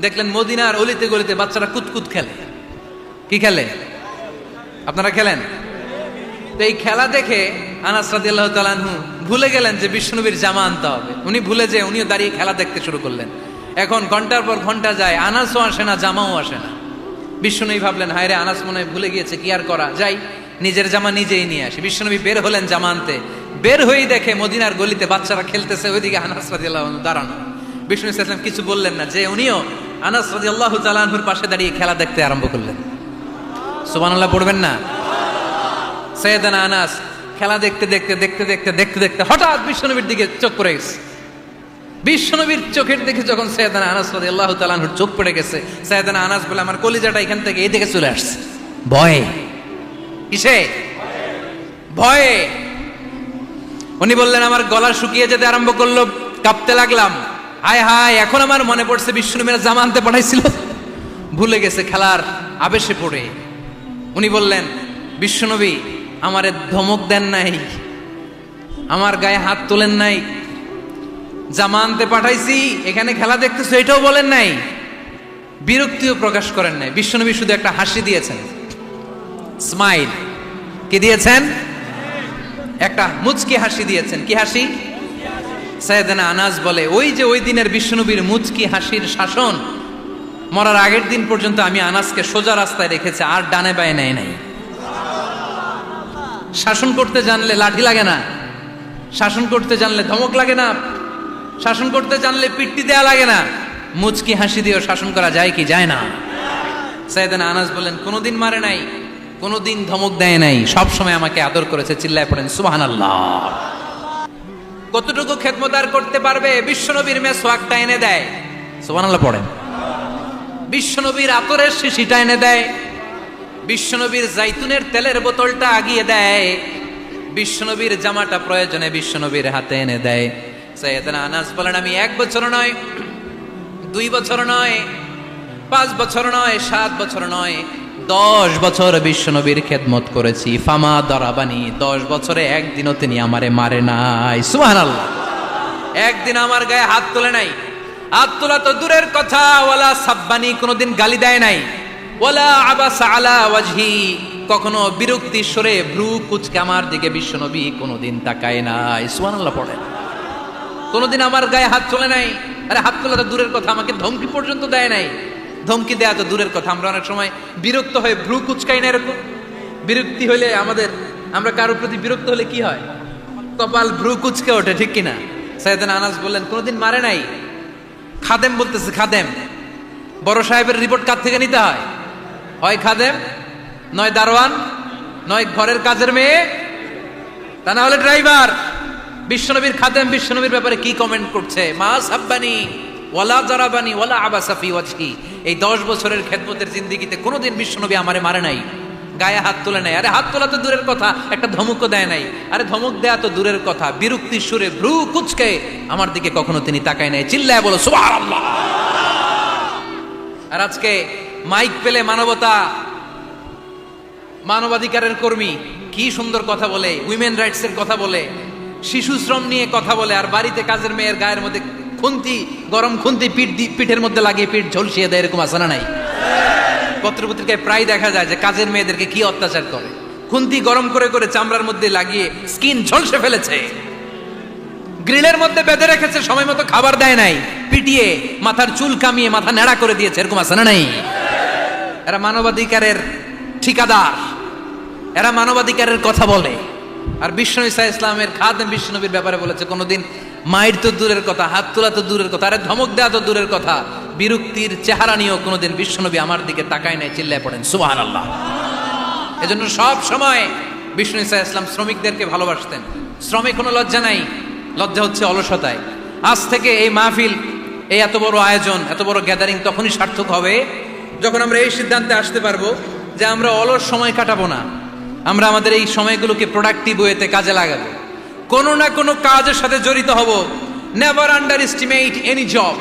দেখলেন মদিনার অলিতে গলিতে বাচ্চারা কুতকুত খেলে। কি খেলে? আপনারা খেলেন? তো এই খেলা দেখে আনাস ভুলে গেলেন যে বিষ্ণুবীর জামা আনতে হবে। উনি ভুলে যে উনিও দাঁড়িয়ে খেলা দেখতে শুরু করলেন। এখন ঘণ্টার পর ঘণ্টা যায়, আনাসও আসে না, জামাও আসে না। বিষ্ণুনবী ভাবলেন হায় রে আনাস মনে ভুলে গিয়েছে, কি আর করা? যাই, নিজের জামা নিজেই নিয়ে আসি। বিষ্ণুনবী বের হলেন জামা আনতে। বের হয়েই দেখে মদিনার গলিতে বাচ্চারা খেলতেছে, ওইদিকে আনাস দাঁড়ানো। বিষ্ণু ইসলাম কিছু বললেন না, যে উনিও আনাস রাদিয়াল্লাহু তাআলা আনহুর পাশে দাঁড়িয়ে খেলা দেখতে আরম্ভ করলেন। সুবহানাল্লাহ পড়বেন না? সৈয়দানা আনাস খেলা দেখতে দেখতে দেখতে দেখতে দেখতে দেখতে হঠাৎ বিশ্বনবীর দিকে চোখ পড়ে গেছে। বিশ্বনবীর চোখের দিকে যখন সৈয়দানা আনাস রাদি আল্লাহ তালাহুর চোখ পড়ে গেছে, সৈয়দানা আনাস বলে, আমার কলিজাটা এখান থেকে এই দিকে চলে আসছে। ভয়ে? কিসে? ভয়ে? উনি বললেন, আমার গলা শুকিয়ে যেতে আরম্ভ করল, কাঁপতে লাগলাম। হায় হায়, এখন আমার মনে পড়ছে বিষ্ণুনবীরা জামা আনতে পাঠাইছিল। ভুলে গেছে খেলার আবেশে পড়ে। উনি বললেন বিশ্বনবী আমারে ধমক দেন নাই, আমার গায়ে হাত তোলেন নাই, জামা আনতে পাঠাইছি, এখানে খেলা দেখতেছো, এটাও বলেন নাই, বিরক্তিও প্রকাশ করেন নাই। বিশ্বনবী শুধু একটা হাসি দিয়েছেন। স্মাইল। কি দিয়েছেন? একটা মুচকি হাসি দিয়েছেন। কি হাসি? সাইয়েদানা আনাস বলে, ওই যে ওই দিনের বিশ্বনবীর মুচকি হাসির শাসন, মরার আগের দিন পর্যন্ত আমি আনাসকে সোজা রাস্তায় রেখেছি, আর ডানে বায়ে নেয় নাই। শাসন করতে জানলে লাঠি লাগে না, শাসন করতে জানলে ধমক লাগে না, শাসন করতে জানলে পিট্টি দেয়া লাগে না। মুচকি হাসি দিয়েও শাসন করা যায় কি যায় না? সাইদানা আনাস বলেন, কোনোদিন মারে নাই, কোনোদিন ধমক দেয় নাই সব সময় আমাকে আদর করেছে, চিল্লায় পড়েন সুবাহান আল্লাহ কতটুকু খেদমতার করতে পারবে? বিশ্বনবীর মেসোয়াকটা এনে দেয়। সুবাহান আল্লাহ পড়েন। বিশ্বনবীর আতরের শিশিটা এনে দেয়। বিশ্বনবীর জাইতুনের তেলের বোতলটা আগিয়ে দেয়। বিশ্বনবীর জামাটা প্রয়োজনে বিশ্বনবীর হাতে এনে দেয়। সৈয়দনা আনাস বলেন, আমি এক বছর নয়, দুই বছর নয়, পাঁচ বছর নয়, সাত বছর নয় দশ বছর বিশ্বনবীর খেদমত করেছি। ফামা দরাবানি, দশ বছরে একদিনও তিনি আমারে মারে নাই। সুহান একদিন আমার গায়ে হাত তোলে নাই। হাত তোলা তো দূরের কথা, ওয়ালা সাব্বানি কোনোদিন গালি দেয় নাই। ওয়ালা আবাস আলা ওয়াজহি, কখনো বিরক্তি সরে ভ্রু কুচকে আমার দিকে বিশ্বনবী কোনোদিন তাকায় নাই। সুবহানাল্লাহ পড়েন। কোনোদিন আমার গায়ে হাত চলে নাই। আরে হাত তোলা তো দূরের কথা, আমাকে ধমকি পর্যন্ত দেয় নাই। ধমকি দেয়া তো দূরের কথা। আমরা অনেক সময় বিরক্ত হয়ে ভ্রু কুচকাই না এরকম। বিরক্তি হলে আমাদের, আমরা কারোর প্রতি বিরক্ত হলে কি হয়? কপাল ভ্রু কুচকে ওঠে, ঠিক কিনা? সাইদান আনাস বললেন, কোনোদিন মারে নাই? খাদেম বলতেছে, খাদেম, বড় সাহেবের রিপোর্ট কার থেকে নিতে হয়? হয় খাদেম, নয় দারোয়ান, নয় ঘরের কাজের মেয়ে, তা না হলে ড্রাইভার বিশ্বনবীর খাদেম, বিশ্বনবীর ব্যাপারে কি কমেন্ট করছে? মা সাব্বানি ওয়ালা জারাবানি, ওয়ালা আবাসাফি ওয়াজহি। এই দশ বছরের খেদমতের জিন্দিগিতে কোনোদিন বিশ্বনবী আমারে মারে নাই। গায়ে হাত তোলে নাই। আরে হাত তোলা তো দূরের কথা, একটা ধমকও দেয় নাই। আরে ধমক দেয়া তো দূরের কথা। বিরক্তির সুরে ভ্রু কুচকে আমার দিকে কখনো তিনি তাকায় নাই। চিল্লায় বলো, সুবহানাল্লাহ! আর আজকে মাইক পেলে মানবতা, মানবাধিকারের কর্মী কি সুন্দর কথা বলে, উইমেন রাইটস এর কথা বলে, শিশু শ্রম নিয়ে কথা বলে, আর বাড়িতে কাজের মেয়ের গায়ের মধ্যে খুন্তি, গরম খুন্তি পিঠ পিঠের মধ্যে লাগিয়ে পিঠ ঝলসিয়ে দেয়, এরকম আসানা নাই? পত্রপত্রিকায় প্রায় দেখা যায় যে কাজের মেয়েদেরকে কি অত্যাচার করে? খুন্তি গরম করে করে চামড়ার মধ্যে লাগিয়ে স্কিন ঝলসে ফেলেছে। গ্রিলের মধ্যে বেঁধে রেখেছে, সময় মতো খাবার দেয় নাই। পিটিয়ে মাথার চুল কামিয়ে মাথা নেড়া করে দিয়েছে, এরকম আছে না নাই? এরা মানবাধিকারের ঠিকাদার। এরা মানবাধিকারের কথা বলে। আর বিষ্ণু ইসা ইসলামের খাদেম বিষ্ণুনবীর ব্যাপারে বলেছে, কোনোদিন মায়ের তো দূরের কথা, হাত তোলা তো দূরের কথা, আরে ধমক দেওয়া তো দূরের কথা। বিরক্তির চেহারা নিয়েও কোনোদিন বিষ্ণুনবী আমার দিকে তাকায় নাই, চিল্লায় পড়েন। সুবাহ আল্লাহ এজন্য সব সময় বিষ্ণু ইসা ইসলাম শ্রমিকদেরকে ভালোবাসতেন। শ্রমে কোনো লজ্জা নাই, লজ্জা হচ্ছে অলসতায়। আজ থেকে এই মাহফিল, এই এত বড় আয়োজন, এত বড় গ্যাদারিং তখনই সার্থক হবে, যখন আমরা এই সিদ্ধান্তে আসতে পারব যে আমরা অলস সময় কাটাবো না। আমরা আমাদের এই সময়গুলোকে প্রোডাক্টিভ ওয়েতে কাজে লাগাবো। কোনো না কোনো কাজের সাথে জড়িত হব। Never underestimate any job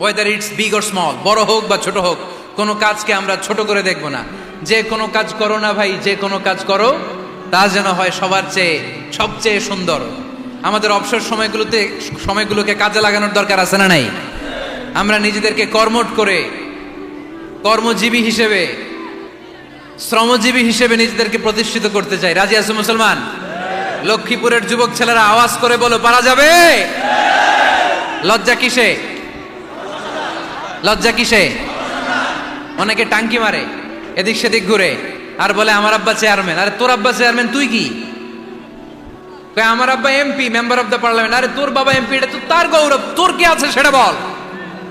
whether it's big or small বড় হোক বা ছোট হোক, কোনো কাজকে আমরা ছোট করে দেখব না। যে কোনো কাজ করো না ভাই, যে কোনো কাজ করো, তা যেন হয় সবার চেয়ে, সবচেয়ে সুন্দর। আমাদের অবসর সময়গুলোতে, সময়গুলোকে কাজে লাগানোর দরকার আছে না নাই? আমরা নিজেদেরকে কর্মট করে, কর্মজীবী হিসেবে, শ্রমজীবী হিসেবে নিজেদেরকে প্রতিষ্ঠিত করতে চাই। রাজি আছে মুসলমান? লক্ষ্মীপুরের যুবক ছেলেরা আওয়াজ করে বলো, পারা যাবে? লজ্জা কিসে? লজ্জা কিসে? অনেকে টাঙ্কি মারে, এদিক সেদিক ঘুরে, আর বলে, আমার আব্বা চেয়ারম্যান আরে, তোর আব্বা চেয়ারম্যান তুই কি? আমার আব্বা MP member of the parliament আরে, তোর বাবা এমপি এটা তো তার গৌরব, তোর কি আছে সেটা বল।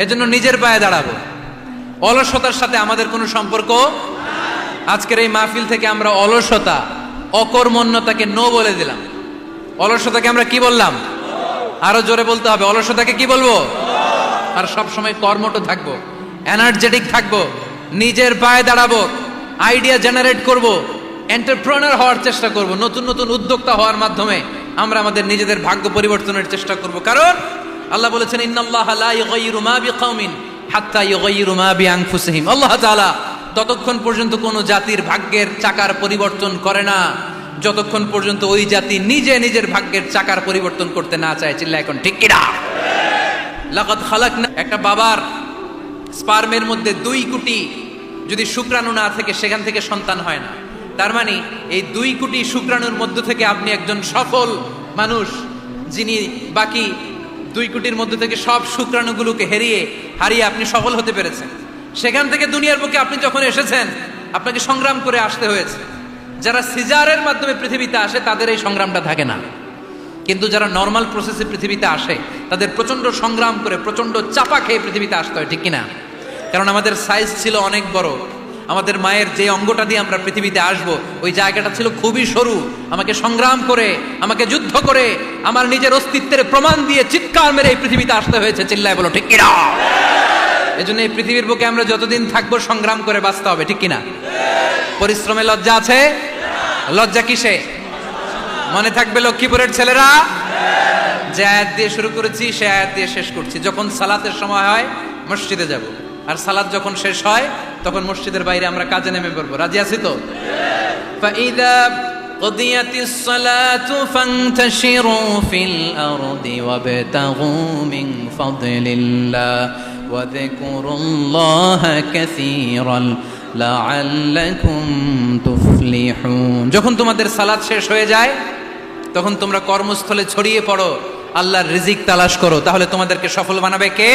এজন্য নিজের পায়ে দাঁড়াবো। অলসতার সাথে আমাদের কোনো সম্পর্ক আজকের এই মাহফিল থেকে আমরা অলসতা অকর্মণ্যতাকে নো বলে দিলাম। অলসতাকে আমরা কি বললাম? আরও জোরে বলতে হবে। অলসতাকে কি বলব? আর সব সময় কর্মঠ থাকব এনার্জেটিক থাকব, নিজের পায়ে দাঁড়াবো আইডিয়া জেনারেট করব এন্টারপ্রেনার হওয়ার চেষ্টা করব, নতুন নতুন উদ্যোক্তা হওয়ার মাধ্যমে আমরা আমাদের নিজেদের ভাগ্য পরিবর্তনের চেষ্টা করব। কারণ আল্লাহ বলেছেন, ইন্নাল্লাহ লা ইউগাইয়িরু মা বিকাউমিন হাত্তা ইউগাইয়িরু মা বিআনফুসিহিম। আল্লাহ তাআলা ততক্ষণ পর্যন্ত কোনো জাতির ভাগ্যের চাকার পরিবর্তন করে না। যতক্ষণ পর্যন্ত ওই জাতি নিজে নিজের ভাগ্যের চাকার পরিবর্তন করতে না চায়, চিল্লা, এখন ঠিক কিনা? খালাক না একটা বাবার স্পার্মের মধ্যে দুই কোটি যদি শুক্রাণু না থেকে সেখান থেকে সন্তান হয় না। তার মানে এই দুই কোটি শুক্রাণুর মধ্য থেকে আপনি একজন সফল মানুষ, যিনি বাকি দুই কোটির মধ্য থেকে সব শুক্রাণুগুলোকে হেরিয়ে, হারিয়ে আপনি সফল হতে পেরেছেন। সেখান থেকে দুনিয়ার বুকে আপনি যখন এসেছেন, আপনাকে সংগ্রাম করে আসতে হয়েছে। যারা সিজারের মাধ্যমে পৃথিবীতে আসে, তাদের এই সংগ্রামটা থাকে না। কিন্তু যারা নর্মাল প্রসেসে পৃথিবীতে আসে, তাদের প্রচণ্ড সংগ্রাম করে প্রচণ্ড চাপা খেয়ে পৃথিবীতে আসতে হয়, ঠিক কিনা? কারণ আমাদের সাইজ ছিল অনেক বড়। আমাদের মায়ের যে অঙ্গটা দিয়ে আমরা পৃথিবীতে আসব, ওই জায়গাটা ছিল খুবই সরু। আমাকে সংগ্রাম করে, আমাকে যুদ্ধ করে, আমার নিজের অস্তিত্বের প্রমাণ দিয়ে চিৎকার মেরে এই পৃথিবীতে আসতে হয়েছে। চিল্লায় বলো, ঠিক কিনা? এই জন্য এই পৃথিবীর বুকে আমরা যতদিন থাকবো সংগ্রাম করে বাঁচতে হবে ঠিক কিনা পরিশ্রমে লজ্জা আছে লজ্জা কিসে মনে থাকবে লক্ষ্মীপুরের ছেলেরা যে আয়াত দিয়ে শুরু করেছি সে আয়াত দিয়ে শেষ করছি যখন সালাতের সময় হয় মসজিদে যাব আর সালাত যখন শেষ হয় তখন মসজিদের বাইরে আমরা কাজে নেমে পড়বো রাজি আছি তো فإذا قضيت الصلاة فانتشروا في الأرض وابتغوا من فضل الله وذكروا الله كثيرا لعلكم تفلحون যখন তোমাদের সালাত শেষ হয়ে যায় তখন তোমরা কর্মস্থলে ছড়িয়ে পড়ো আল্লাহর রিজিক তালাশ করো তাহলে তোমাদেরকে সফল বানাবে কে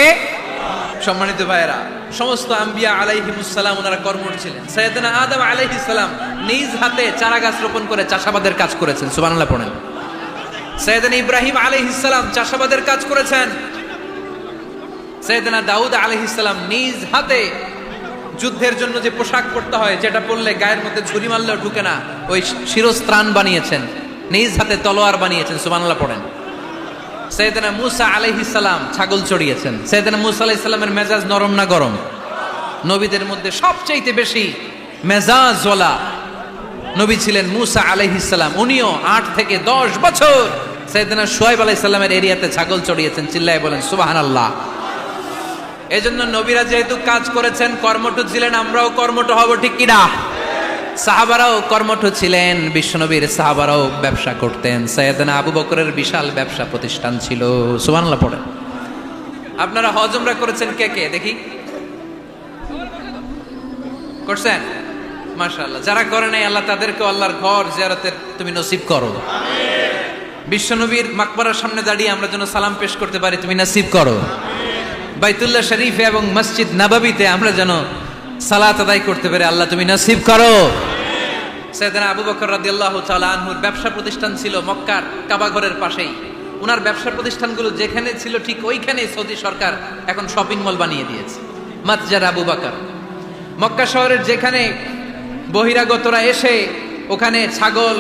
সম্মানিত ভাইয়েরা সমস্ত আম্বিয়া আলাইহিমুসালাম ওনারা কর্মঠ ছিলেন সৈয়দনা আদম আলাইহিস সালাম নিজ হাতে চারা গাছ রোপণ করে চাষাবাদের কাজ করেছেন সুবহানাল্লাহ পড়েন সৈয়দনা ইব্রাহিম আলাইহিস সালাম চাষাবাদের কাজ করেছেন সৈয়দনা দাউদ আলাইহিস সালাম নিজ হাতে যুদ্ধের জন্য যে পোশাক পরতে হয়, যেটা পরলে গায়ের মধ্যে ঝুরি মারলেও ঢুকে না, ওই শিরস্ত্রাণ বানিয়েছেন। নিজ হাতে তলোয়ার বানিয়েছেন, সুবহানাল্লাহ পড়েন। সৈয়দনা মুসা আলাইহিস সালাম ছাগল চড়িয়েছেন। সৈয়দনা মুসা আলাইহিস সালামের মেজাজ নরম না গরম? নবীদের মধ্যে সবচাইতে বেশি মেজাজ ওয়ালা নবী ছিলেন মুসা আলাইহিস সালাম। উনিও আট থেকে দশ বছর সৈয়দনা সোহাইব আলাইসাল্লামের এরিয়াতে ছাগল চড়িয়েছেন, চিল্লায় বলেন, সুবহানাল্লাহ। এজন্য নবীরা যেহেতু কাজ করেছেন, কর্মঠ ছিলেন, আমরাও কর্মঠ হব, ঠিক কিনা? সাহাবারাও কর্মঠ ছিলেন, বিশ্বনবীর সাহাবারাও ব্যবসা করতেন। সৈয়দনা আবু বকরের বিশাল ব্যবসা প্রতিষ্ঠান ছিল। সুবহানাল্লাহ, পড়েন। আপনারা হজমরা করেছেন কে কে? দেখি। করছেন? মাশাআল্লাহ। যারা করে নাই, আল্লাহ তাদেরকে আল্লাহর ঘর জিয়ারতের তুমি নসিব করো। বিশ্বনবীর মাকবরার সামনে দাঁড়িয়ে আমরা যেন সালাম পেশ করতে পারি, তুমি নসিব করো। বাইতুল্লাহ শরীফে এবং মসজিদ নাবাবিতে আমরা যেন সালাত আদায় করতে পারি আল্লাহ তুমি নসিব করো। সৈয়দনা আবু বকর রাদিয়াল্লাহু আনহুর ব্যবসা প্রতিষ্ঠান ছিল মক্কার কাবা ঘরের পাশেই। ওনার ব্যবসা প্রতিষ্ঠানগুলো যেখানে ছিল ঠিক ওইখানে সৌদি সরকার এখন শপিং মল বানিয়ে দিয়েছে। মাতজার আবু বকর। মক্কা শহরের যেখানে বহিরাগতরা এসে ওখানে ছাগল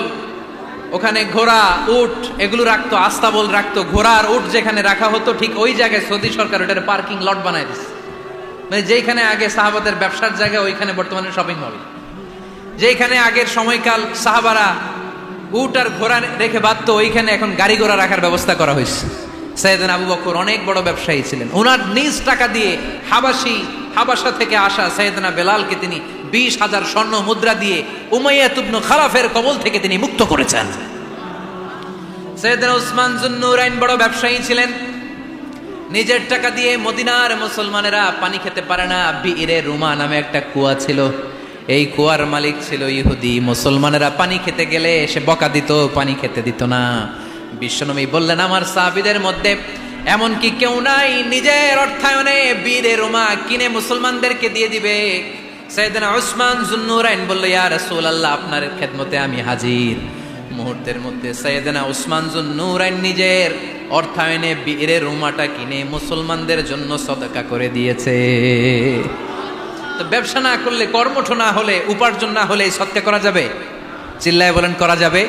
ওখানে ঘোড়া, উট, এগুলো রাখতো আস্তাবল রাখতো। ঘোড়া আর উট যেখানে রাখা হতো, ঠিক ওই জায়গায় সৌদি সরকার ওটার পার্কিং লট বানায় দিচ্ছে মানে যেখানে আগে সাহাবাদের ব্যবসার জায়গা, ওইখানে বর্তমানে শপিং মল যেখানে আগের সময়কাল সাহাবারা উট আর ঘোড়া রেখে বাঁধতো, ওইখানে এখন গাড়ি ঘোড়া রাখার ব্যবস্থা করা হয়েছে। সৈয়দিন আবু বকর অনেক বড় ব্যবসায়ী ছিলেন। ওনার নিজ টাকা দিয়ে হাবাসি, হাবাসা থেকে আসা সৈয়দনা বেলালকে তিনি বিশ হাজার স্বর্ণ মুদ্রা দিয়ে উমাইয়া তুবনু খালাফের কবল থেকে তিনি মুক্ত করেছেন। সৈয়দনা উসমান জুন্নুরাইন বড় ব্যবসায়ী ছিলেন। নিজের টাকা দিয়ে মদিনার মুসলমানেরা পানি খেতে পারে না। বীরে রুমা নামে একটা কুয়া ছিল। এই কুয়ার মালিক ছিল ইহুদি। মুসলমানেরা পানি খেতে গেলে সে বকা দিত, পানি খেতে দিত না। বিশ্বনবী বললেন, আমার সাহাবিদের মধ্যে এমন কি কেউ নাই, নিজের অর্থায়নে বীরে রুমা কিনে মুসলমানদেরকে দিয়ে দিবে। সৈয়দনা উসমান জুন্নুরাইন বলল, ইয়া রাসূলুল্লাহ, আপনার খেদমতে আমি হাজির। মুহূর্তের মধ্যে সৈয়দনা উসমান জুন্নুরাইন নিজের অর্থায়নে বীরের রুমাটা কিনে মুসলমানদের জন্য সদকা করে দিয়েছে। তো ব্যবসা না করলে, কর্মঠ না হলে, উপার্জন না হলে সৎকা করা যাবে? চিল্লায় বলেন, করা যাবে?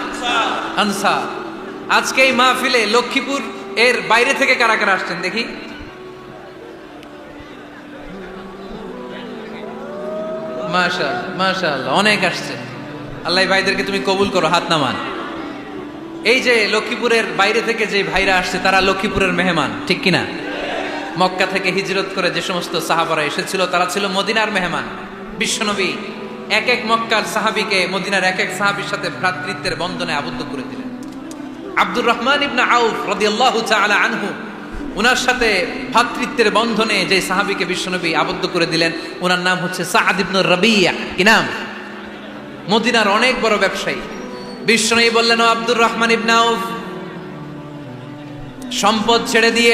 আনসার। আজকে এই মাহফিলে লক্ষ্মীপুর এর বাইরে থেকে কারা কারা আসছেন দেখি। মাশাল মাশাল, অনেক আসছে। আল্লাহ ভাইদেরকে তুমি কবুল করো, হাত নামান। এই যে লক্ষ্মীপুরের বাইরে থেকে যে ভাইরা আসছে, তারা লক্ষ্মীপুরের মেহমান, ঠিক কিনা? মক্কা থেকে হিজরত করে যে সমস্ত সাহাবারা এসেছিল, তারা ছিল মদিনার মেহমান, বিশ্বনবী। এক এক মক্কার সাহাবিকে, মদিনার এক এক সাহাবির সাথে ভ্রাতৃত্বের বন্ধনে আবদ্ধ করে দিলেন। আব্দুর রহমান ইবনা আউফ রাদিয়াল্লাহু তাআলা আনহু ওনার সাথে ভ্রাতৃত্বের বন্ধনে যে সাহাবিকে বিশ্বনবী আবদ্ধ করে দিলেন ওনার নাম হচ্ছে সাআদ ইবনুর রাবিয়া। কি নাম? মদিনার অনেক বড় ব্যবসায়ী। বিশ্বনবী বললেন আব্দুর রহমান ইবনাউফ সম্পদ ছেড়ে দিয়ে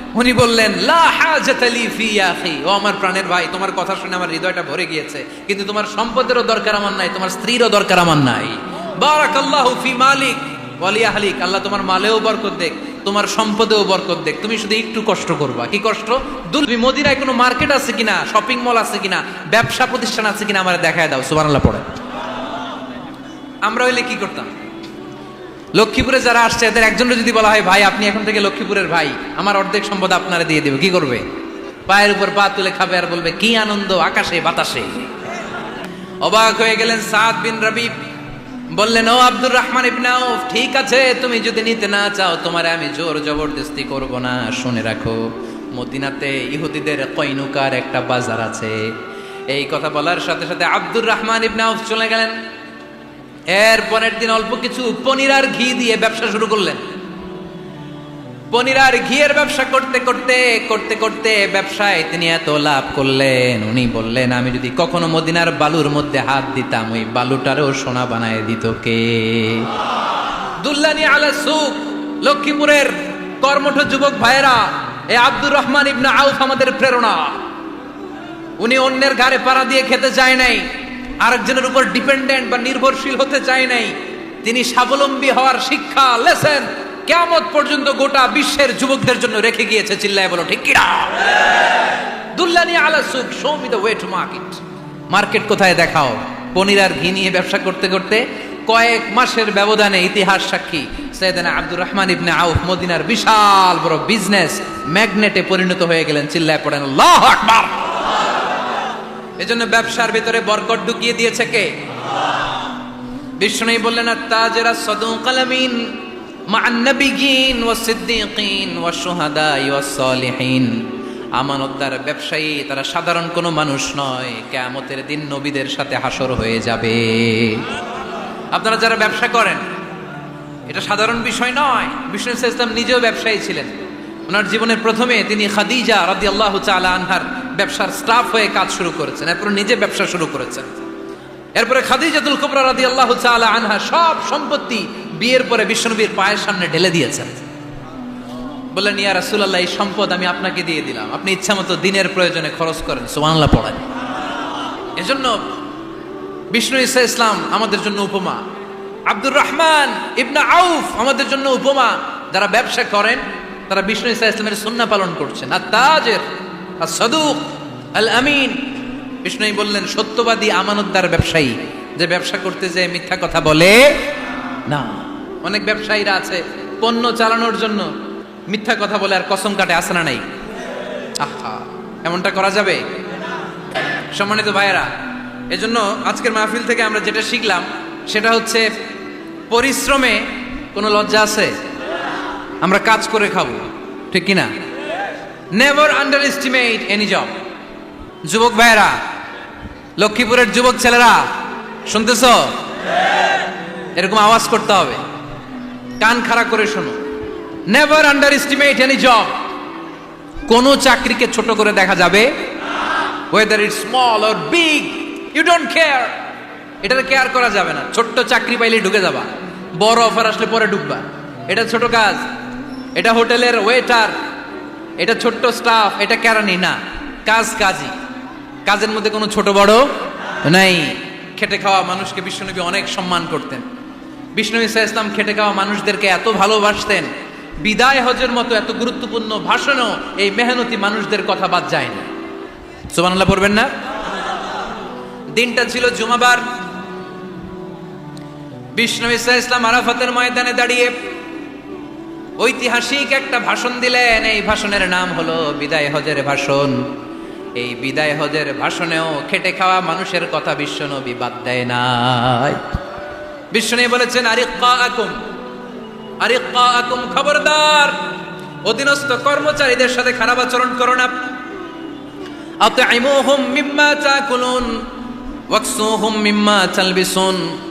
উনি বললেন ও আমার প্রাণের ভাই, তোমার কথা শুনে আমার হৃদয়টা ভরে গিয়েছে, কিন্তু তোমার সম্পদেরও দরকার আমার নাই, তোমার স্ত্রীরও দরকার আমার নাই। বারাকাল্লাহু ফি মালিক ওয়ালি আহলিক, আল্লাহ তোমার মালেও বরকত দেখ, তোমার সম্পদেও বরকত দেখ, তুমি শুধু একটু কষ্ট করবা। কি কষ্ট? দুল তুমি মদিনায় কোনো মার্কেট আছে কিনা, শপিং মল আছে কিনা, ব্যবসা প্রতিষ্ঠান আছে কিনা আমার দেখায় দাও, সুবহানাল্লাহ পড়ে। আমরা হইলে কি করতাম? লক্ষ্মীপুরে যারা আসছে, এদের একজনের যদি বলা হয়, ভাই, আপনি এখন থেকে লক্ষ্মীপুরের ভাই, আমার অর্ধেক সম্পদ আপনারা দিয়ে দেবে। কি করবে? পায়ের উপর পা তুলে খাবে আর বলবে, কি আনন্দ, আকাশে, বাতাসে। অবাক হয়ে গেলেন সাদ বিন রবি বললেন, ও আব্দুর রহমান ইবনাও ঠিক আছে, তুমি যদি নিতে না চাও, তোমারে আমি জোর জবরদস্তি করব না। শুনে রাখো, মদিনাতে ইহুদিদের কইনুকার একটা বাজার আছে। এই কথা বলার সাথে সাথে আব্দুর রহমান ইবনাও চলে গেলেন। এর পরের দিন অল্প কিছু পনির আর ঘি দিয়ে ব্যবসা শুরু করলেন। পনির আর ঘিয়ের ব্যবসা করতে করতে করতে করতে ব্যবসায় তিনি এত লাভ করলেন। উনি বললেন, আমি যদি কখনো মদিনার বালুর মধ্যে হাত দিতাম, ওই বালুটারও সোনা বানায় দিত কে? দুল্লানি আলা সুখ, লক্ষ্মীপুরের কর্মঠ যুবক ভাইয়েরা, এ আব্দুর রহমান ইবনে আউফ আমাদের প্রেরণা। উনি অন্যের ঘাড়ে পাড়া দিয়ে খেতে চায় নাই। আরেকজনের উপর ডিপেন্ডেন্ট বা নির্ভরশীল হতে চায় নাই। তিনি স্বাবলম্বী হওয়ার শিক্ষা, লেসেন কেমন পর্যন্ত গোটা বিশ্বের যুবকদের জন্য রেখে গিয়েছে, চিল্লায় বলো, ঠিক কিনা? দুল্লানি আলা show me the way to market market কোথায় দেখাও? পনির আর ঘি নিয়ে ব্যবসা করতে করতে কয়েক মাসের ব্যবধানে ইতিহাস সাক্ষী। সৈয়দানা আব্দুর রহমান ইবনে আউফ মদিনার বিশাল বড় বিজনেস ম্যাগনেটে পরিণত হয়ে গেলেন, চিল্লায় পড়েন আকবার। এজন্য ব্যবসার ভিতরে বরকত ঢুকিয়ে দিয়েছে কে? বিষ্ণু বললেন তাজেরা সদুকালামিন মা নবিগিন ওয়া সিদ্দিকিন ওয়া শুহাদা ওয়া সালিহিন। আমানতদার ব্যবসায়ী, তারা সাধারণ কোনো মানুষ নয়, কেয়ামতের দিন নবীদের সাথে হাসর হয়ে যাবে। আপনারা যারা ব্যবসা করেন, এটা সাধারণ বিষয় নয়, বিষ্ণু ইসলাম নিজেও ব্যবসায়ী ছিলেন। ওনার জীবনের প্রথমে তিনি খাদিজা রাদি আল্লাহ আনহার ব্যবসার স্টাফ হয়ে কাজ শুরু করেছেন, এরপর নিজে ব্যবসা শুরু করেছেন। এরপরে খাদিজাতুল কুবরা রাদি আল্লাহ আনহা সব সম্পত্তি বিয়ের পরে বিষ্ণুবীর পায়ের সামনে ঢেলে দিয়েছেন। বললেন, ইয়া রাসূলুল্লাহ, এই সম্পদ আমি আপনাকে দিয়ে দিলাম। আপনি ইচ্ছা মতো দিনের প্রয়োজনে খরচ করেন, সুবহানাল্লাহ পড়েন। এজন্য বিষ্ণু ইসা ইসলাম আমাদের জন্য উপমা, আব্দুর রহমান ইবনা আউফ আমাদের জন্য উপমা। যারা ব্যবসা করেন, তারা বিষ্ণু ইসা ইসলামের সুন্না পালন করছেন। আর তাজের আর সদুক আল আমিন বিষ্ণুই বললেন, সত্যবাদী আমানতদার ব্যবসায়ী, যে ব্যবসা করতে যে মিথ্যা কথা বলে না। অনেক ব্যবসায়ীরা আছে, পণ্য চালানোর জন্য মিথ্যা কথা বলে আর কসম কাটে আসে না নাই। আহা, এমনটা করা যাবে? সম্মানিত ভাইয়েরা, এজন্য আজকের মাহফিল থেকে আমরা যেটা শিখলাম, সেটা হচ্ছে পরিশ্রমে কোনো লজ্জা আছে? আমরা কাজ করে খাব, ঠিক কিনা? Never underestimate any job যুবক ভাইয়েরা, লক্ষ্মীপুরের যুবক ছেলেরা, শুনতেছ? এরকম আওয়াজ করতে হবে। কান খাড়া করে শোনো। Never underestimate any job কোনো চাকরিকে ছোট করে দেখা যাবে? Whether it small or big you don't care এটাতে কেয়ার করা যাবে না। ছোট্ট চাকরি পাইলে ঢুকে যাবা। বড় অফার আসলে পরে ঢুকবা। এটা ছোট কাজ। এটা হোটেলের ওয়েটার এটা ছোট্ট স্টাফ এটা কেরানি, না। কাজ কাজই। কাজের মধ্যে কোনো ছোট বড় নাই। খেটে খাওয়া মানুষকে বিষ্ণুনবী অনেক সম্মান করতেন। বিষ্ণু ইসা ইসলাম খেটে খাওয়া মানুষদেরকে এত ভালোবাসতেন। বিদায় হজের মতো এত গুরুত্বপূর্ণ ভাষণও এই মেহনতি মানুষদের কথা বাদ যায়নি সুবহানাল্লাহ পড়বেন না? দিনটা ছিল জুমাবার। বিষ্ণু ইসা ইসলাম আরাফাতের ময়দানে দাঁড়িয়ে ঐতিহাসিক একটা ভাষণ দিলেন। এই ভাষণের নাম হলো বিদায় হজের ভাষণ। এই বিদায় হজের ভাষণেও খেটে খাওয়া মানুষের কথা বিশ্বনবী বাদ দেয় নাই। বিশ্ব বিশ্বনবী বলেছেন আরিক্কা আকুম আরিক্কা আকুম খবরদার। অধীনস্থ কর্মচারীদের সাথে খারাপ আচরণ করো না। আতইমুহুম মিম্মা চা তাকুলুন, ওয়াকসুহুম মিম্মা তালবিসুন।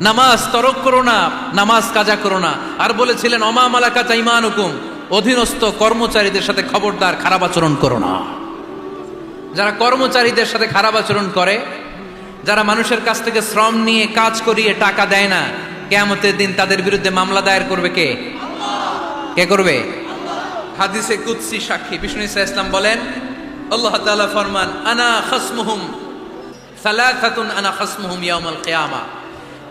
নামাজ তরক করো না, নামাজ কাজা করো না। আর বলেছিলেন, অমা মালাকা চাইমান হুকুম অধীনস্থ কর্মচারীদের সাথে খবরদার, খারাপ আচরণ করো না। যারা কর্মচারীদের সাথে খারাপ আচরণ করে, যারা মানুষের কাছ থেকে শ্রম নিয়ে কাজ করিয়ে টাকা দেয় না, কেয়ামতের দিন তাদের বিরুদ্ধে মামলা দায়ের করবে কে? কে করবে? হাদিসে কুৎসি সাক্ষী। বিষ্ণু ইসা ইসলাম বলেন, আল্লাহ তাআলা ফরমান, আনা খাসমুহুম, সালাসাতুন আনা খাসমুহুম ইয়াউমাল কিয়ামা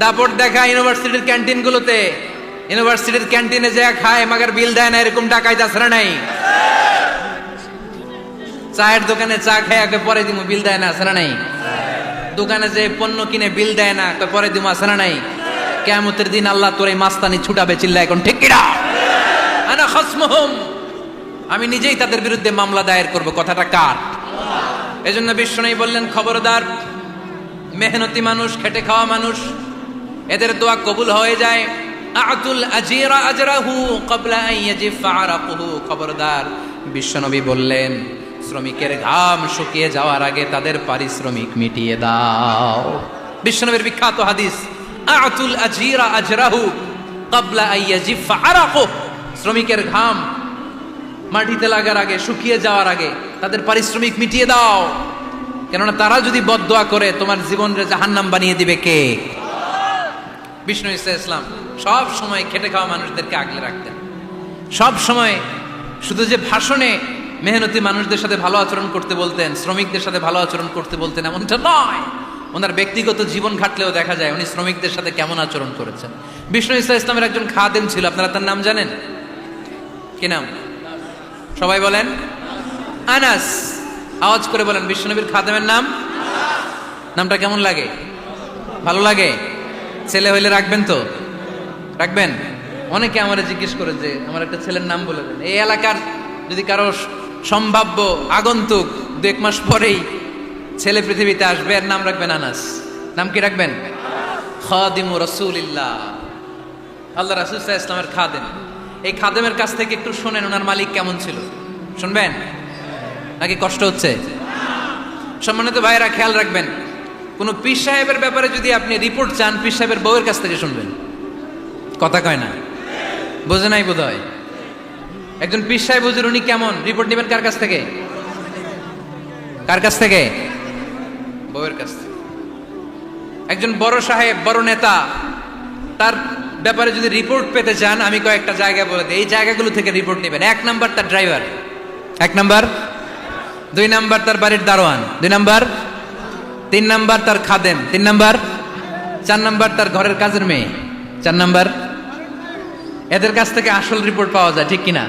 দাপট দেখা ইউনিভার্সিটির ক্যান্টিনগুলোতে। ইউনিভার্সিটির ক্যান্টিনে যে খায়, মাগার বিল দেয় না, এরকম টাকায় না নাই? চায়ের দোকানে চা খেয়ে পরে দিমু, বিল দেয় না, আছে নাই? দোকানে যে পণ্য কিনে, বিল দেয় না পরে আছে না নাই? কেমতের দিন আল্লাহ তোর এই মাস্তানি ছুটাবে চিল্লা এখন ঠিক কিনা আনা খসমহুম। আমি নিজেই তাদের বিরুদ্ধে মামলা দায়ের করব, কথাটা কার? এজন্য বিশ্বনবী বললেন, খবরদার, মেহনতি মানুষ, খেটে খাওয়া মানুষ এদের দোয়া কবুল হয়ে যায়। আতুল আজিরা আরাকুহু। খবরদার, বিশ্বনবী বললেন, শ্রমিকের ঘাম শুকিয়ে যাওয়ার আগে তাদের পারিশ্রমিক মিটিয়ে দাও। বিশ্বনবীর বিখ্যাত হাদিস, আতুল আজিরা আজরাহু ক্বাবলা আন ইয়াজিফা আরাকুহু। শ্রমিকের ঘাম মাটিতে লাগার আগে, শুকিয়ে যাওয়ার আগে তাদের পারিশ্রমিক মিটিয়ে দাও। কেননা তারা যদি বদদোয়া করে, তোমার জীবনের জাহান্নাম বানিয়ে দিবে কে? বিষ্ণু ইসা ইসলাম সব সময় খেটে খাওয়া মানুষদেরকে আগলে রাখতেন। সব সময় শুধু যে ভাষণে মেহনতি মানুষদের সাথে ভালো আচরণ করতে বলতেন, শ্রমিকদের সাথে ভালো আচরণ করতে বলতেন এমনটা নয়। ওনার ব্যক্তিগত জীবন ঘাটলেও দেখা যায় উনি শ্রমিকদের সাথে কেমন আচরণ করেছেন। বিষ্ণু ইসা ইসলামের একজন খাদেম ছিল, আপনারা তার নাম জানেন? কি নাম? সবাই বলেন? আনাস। আওয়াজ করে বলেন বিশ্বনবীর খাদেমের নাম? নামটা কেমন লাগে? ভালো লাগে? ছেলে হইলে রাখবেন তো? রাখবেন? অনেকে আমার জিজ্ঞেস করে যে, আমার একটা ছেলের নাম বলে দেন। এই এলাকার যদি কারও সম্ভাব্য আগন্তুক দু এক মাস পরেই ছেলে পৃথিবীতে আসবে আর নাম রাখবেন আনাস। নাম কি রাখবেন? খাদিমু রসুলিল্লাহ। আল্লাহ রাসুল ইসলামের খাদেম। এই খাদেমের কাছ থেকে একটু শোনেন, ওনার মালিক কেমন ছিল। শুনবেন? নাকি কষ্ট হচ্ছে? সম্মানিত ভাইয়েরা, খেয়াল রাখবেন। কোন পীর সাহেবের ব্যাপারে যদি আপনি রিপোর্ট চান, পীর সাহেবের বউয়ের কাছ থেকে শুনবেন। কথা কয় না? বোঝে নাই বোধ হয় একজন পীর সাহেব, হুজুর, উনি কেমন? রিপোর্ট নেবেন কার কাছ থেকে? কার কাছ থেকে? বউয়ের কাছ থেকে। একজন বড় সাহেব, বড় নেতা, তার ব্যাপারে যদি রিপোর্ট পেতে চান, আমি কয়েকটা জায়গা বলে দিই। এই জায়গাগুলো থেকে রিপোর্ট নেবেন। এক নাম্বার তার ড্রাইভার। এক নাম্বার? দুই নাম্বার তার বাড়ির দারোয়ান। দুই নাম্বার? তিন নাম্বার তার খাদেম, তিন নাম্বার? চার নাম্বার তার ঘরের কাজের মেয়ে, চার নাম্বার? এদের কাছ থেকে আসল রিপোর্ট পাওয়া যায়, ঠিক কিনা?